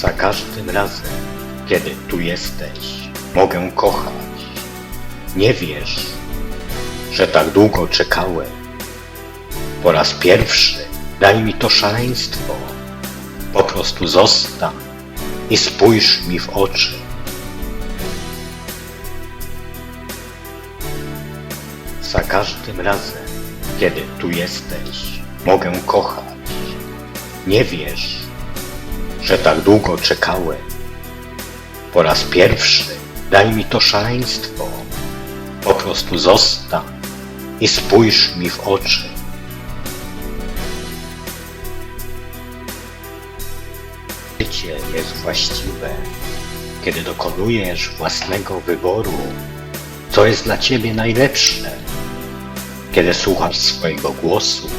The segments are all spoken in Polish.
Za każdym razem, kiedy tu jesteś, mogę kochać. Nie wiesz, że tak długo czekałem. Po raz pierwszy daj mi to szaleństwo. Po prostu zostań i spójrz mi w oczy. Za każdym razem, kiedy tu jesteś, mogę kochać. Nie wiesz, że tak długo czekałem. Po raz pierwszy daj mi to szaleństwo. Po prostu zostań i spójrz mi w oczy. Życie jest właściwe, kiedy dokonujesz własnego wyboru, co jest dla ciebie najlepsze, kiedy słuchasz swojego głosu,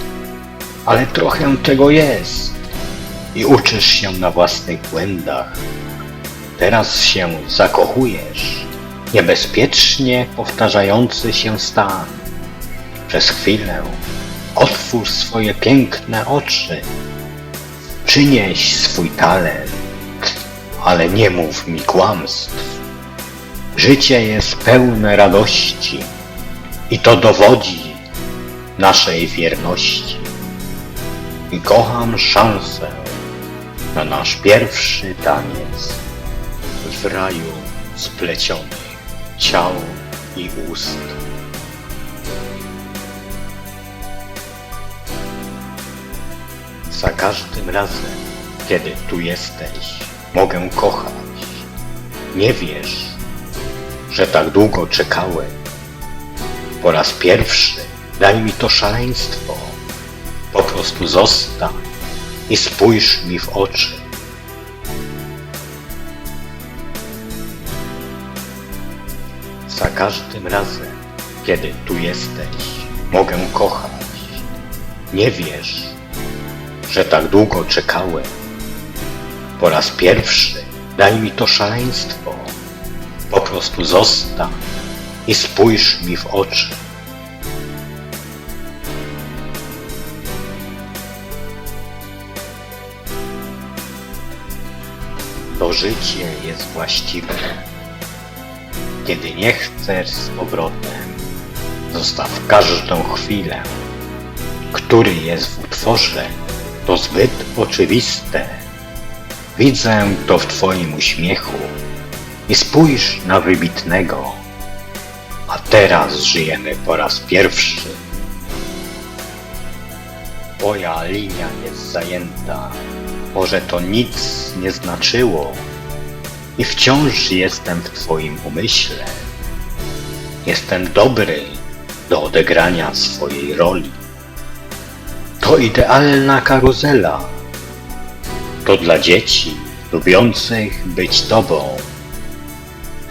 ale trochę tego jest i uczysz się na własnych błędach. Teraz się zakochujesz, niebezpiecznie powtarzający się stan. Przez chwilę otwórz swoje piękne oczy, przynieś swój talent, ale nie mów mi kłamstw. Życie jest pełne radości i to dowodzi naszej wierności. I kocham szansę na nasz pierwszy taniec w raju splecionych ciał i ust. Za każdym razem, kiedy tu jesteś, mogę kochać. Nie wiesz, że tak długo czekałem. Po raz pierwszy daj mi to szaleństwo. Po prostu zostań i spójrz mi w oczy. Za każdym razem, kiedy tu jesteś, mogę kochać. Nie wiesz, że tak długo czekałem. Po raz pierwszy daj mi to szaleństwo. Po prostu zostań i spójrz mi w oczy. Życie jest właściwe. Kiedy nie chcesz z powrotem, zostaw każdą chwilę. Który jest w utworze, to zbyt oczywiste. Widzę to w Twoim uśmiechu i spójrz na wybitnego. A teraz żyjemy po raz pierwszy. Twoja linia jest zajęta. Może to nic nie znaczyło. I wciąż jestem w Twoim umyśle. Jestem dobry do odegrania swojej roli. To idealna karuzela. To dla dzieci lubiących być Tobą.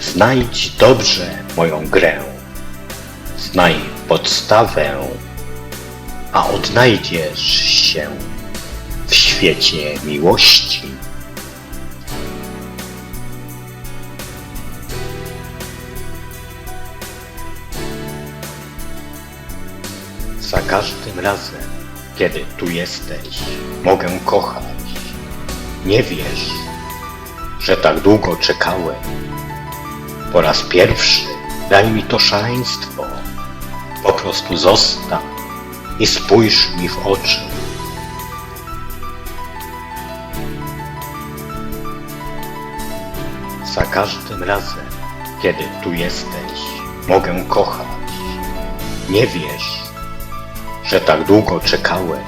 Znajdź dobrze moją grę. Znaj podstawę, a odnajdziesz się w świecie miłości. Za każdym razem, kiedy tu jesteś, mogę kochać. Nie wiesz, że tak długo czekałem. Po raz pierwszy daj mi to szaleństwo. Po prostu zostań i spójrz mi w oczy. Za każdym razem, kiedy tu jesteś, mogę kochać. Nie wiesz, że tak długo czekałem.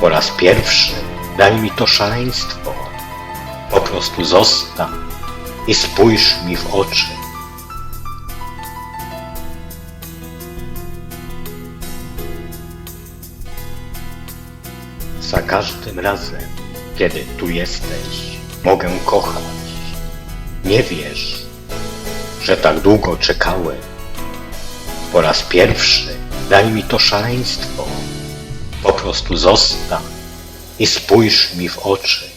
Po raz pierwszy daj mi to szaleństwo. Po prostu zostań i spójrz mi w oczy. Za każdym razem, kiedy tu jesteś, mogę kochać. Nie wiesz, że tak długo czekałem. Po raz pierwszy daj mi to szaleństwo. Po prostu zostań i spójrz mi w oczy.